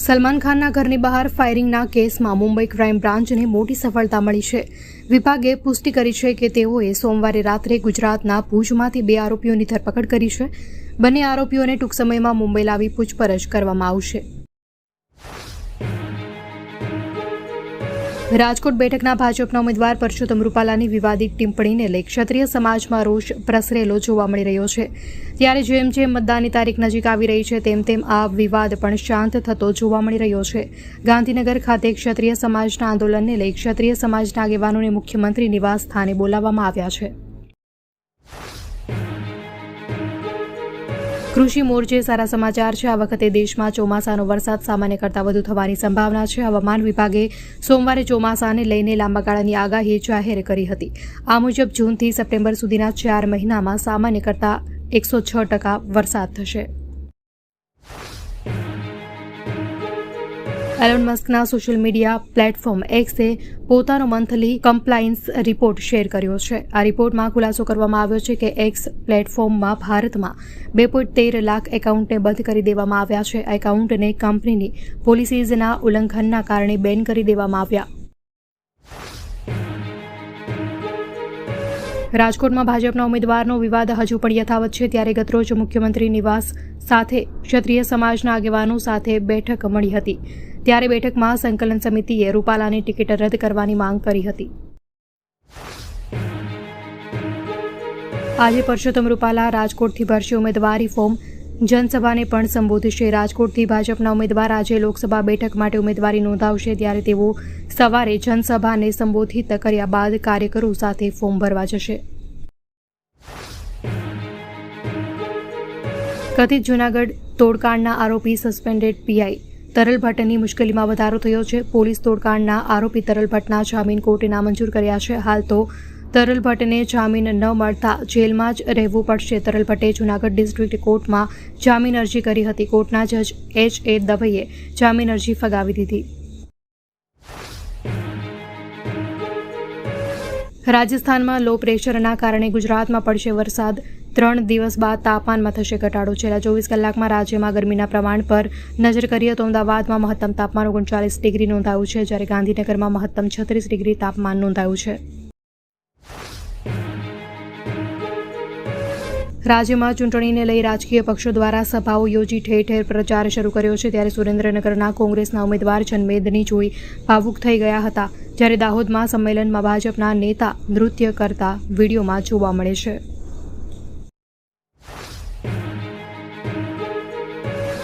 સલમાન ખાનના ઘરની બહાર ફાયરિંગના કેસમાં મુંબઈ ક્રાઇમ બ્રાન્ચને મોટી સફળતા મળી છે. વિભાગે પુષ્ટિ કરી છે કે તેઓએ સોમવારે રાત્રે ગુજરાતના ભુજમાંથી બે આરોપીઓની ધરપકડ કરી છે. બંને આરોપીઓને ટૂંક સમયમાં મુંબઈ લાવી પૂછપરછ કરવામાં આવશે. રાજકોટ બેઠકના ભાજપના ઉમેદવાર પરસોત્તમ રૂપાલાની વિવાદિત ટિપ્પણીને લઈ ક્ષત્રિય સમાજમાં રોષ પ્રસરેલો જોવા મળી રહ્યો છે. ત્યારે જેમ જેમ મતદાનની તારીખ નજીક આવી રહી છે, તેમ તેમ આ વિવાદ પણ શાંત થતો જોવા મળી રહ્યો છે. ગાંધીનગર ખાતે ક્ષત્રિય સમાજના આંદોલનને લઈ ક્ષત્રિય સમાજના આગેવાનોને મુખ્યમંત્રી નિવાસ સ્થાને બોલાવવામાં આવ્યા છે. કૃષિ મોરચે સારા સમાચાર છે. આ વખતે દેશમાં ચોમાસાનો વરસાદ સામાન્ય કરતાં વધુ થવાની સંભાવના છે. હવામાન વિભાગે સોમવારે ચોમાસાને લઈને લાંબા ગાળાની આગાહી જાહેર કરી હતી. આ મુજબ જૂનથી સપ્ટેમ્બર સુધીના ચાર મહિનામાં સામાન્ય કરતાં એકસો છ ટકા વરસાદ થશે. એલોન મસ્કના સોશિયલ મીડિયા પ્લેટફોર્મ એક્સે પોતાનો મંથલી કમ્પ્લાયન્સ રિપોર્ટ શેર કર્યો છે. આ રિપોર્ટમાં ખુલાસો કરવામાં આવ્યો છે કે એક્સ પ્લેટફોર્મમાં ભારતમાં બે પોઈન્ટ તેર લાખ એકાઉન્ટને બંધ કરી દેવામાં આવ્યા છે. આ એકાઉન્ટને કંપનીની પોલિસીઝના ઉલ્લંઘનના કારણે બેન કરી દેવામાં આવ્યા. રાજકોટમાં ભાજપના ઉમેદવારનો વિવાદ હજુ પણ યથાવત છે. ત્યારે ગતરોજ મુખ્યમંત્રી નિવાસ સાથે ક્ષત્રિય સમાજના આગેવાનો સાથે બેઠક મળી હતી. ત્યારે બેઠકમાં સંકલન સમિતિએ રૂપાલાની ટિકિટ રદ કરવાની માંગ કરી હતી. આજે પરસોત્તમ રૂપાલા રાજકોટથી ભરશે ઉમેદવારી ફોર્મ. જનસભાને પણ સંબોધશે રાજકોટથી ભાજપના ઉમેદવાર. આજે લોકસભા બેઠક માટે ઉમેદવારી નોંધાવશે ત્યારે તેઓ સવારે જનસભાને સંબોધિત કર્યા બાદ કાર્યકરો સાથે ફોર્મ ભરવા જશે. કથિત જૂનાગઢ તોડકાંડના આરોપી સસ્પેન્ડેડ પીઆઈ. તરલ ભટ્ટની મુશ્કેલીમાં વધારો થયો છે. પોલીસ તોડકાંડના આરોપી તરલ ભટ્ટના જામીન કોર્ટે નામંજૂર કર્યા છે. હાલ તો તરલ ભટ્ટને જામીન ન મળતા જેલમાં જ રહેવું પડશે. તરલ ભટ્ટે જૂનાગઢ ડિસ્ટ્રિક્ટ કોર્ટમાં જામીન અરજી કરી હતી. કોર્ટના જજ એચ એ દવઈએ જામીન અરજી ફગાવી દીધી. રાજસ્થાનમાં લો પ્રેશરના કારણે ગુજરાતમાં પડશે વરસાદ. ત્રણ દિવસ બાદ તાપમાનમાં થશે ઘટાડો. છેલ્લા ચોવીસ કલાકમાં રાજ્યમાં ગરમીના પ્રમાણ પર નજર કરીએ તો અમદાવાદમાં મહત્તમ તાપમાન ઓગણચાલીસ ડિગ્રી નોંધાયું છે, જ્યારે ગાંધીનગરમાં મહત્તમ છત્રીસ ડિગ્રી તાપમાન નોંધાયું છે. રાજ્યમાં ચૂંટણીને લઈ રાજકીય પક્ષો દ્વારા સભાઓ યોજી ઠેર ઠેર પ્રચાર શરૂ કર્યો છે, ત્યારે સુરેન્દ્રનગરના કોંગ્રેસના ઉમેદવાર જનમેદની જોઈ ભાવુક થઈ ગયા હતા, જ્યારે દાહોદમાં સંમેલનમાં ભાજપના નેતા નૃત્ય કરતા વિડીયોમાં જોવા મળે છે.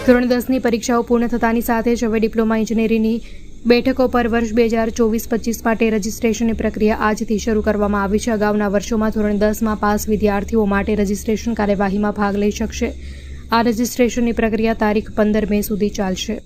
ધોરણ દસની પરીક્ષાઓ પૂર્ણ થતાની સાથે જ હવે ડિપ્લોમા ઇજનેરીની બેઠકો પર વર્ષ બે હજાર ચોવીસ પચીસ માટે રજીસ્ટ્રેશનની પ્રક્રિયા આજથી શરૂ કરવામાં આવી છે. અગાઉના વર્ષોમાં ધોરણ દસમાં પાસ વિદ્યાર્થીઓ માટે રજીસ્ટ્રેશન કાર્યવાહીમાં ભાગ લઈ શકશે. આ રજીસ્ટ્રેશનની પ્રક્રિયા તારીખ પંદર મે સુધી ચાલશે.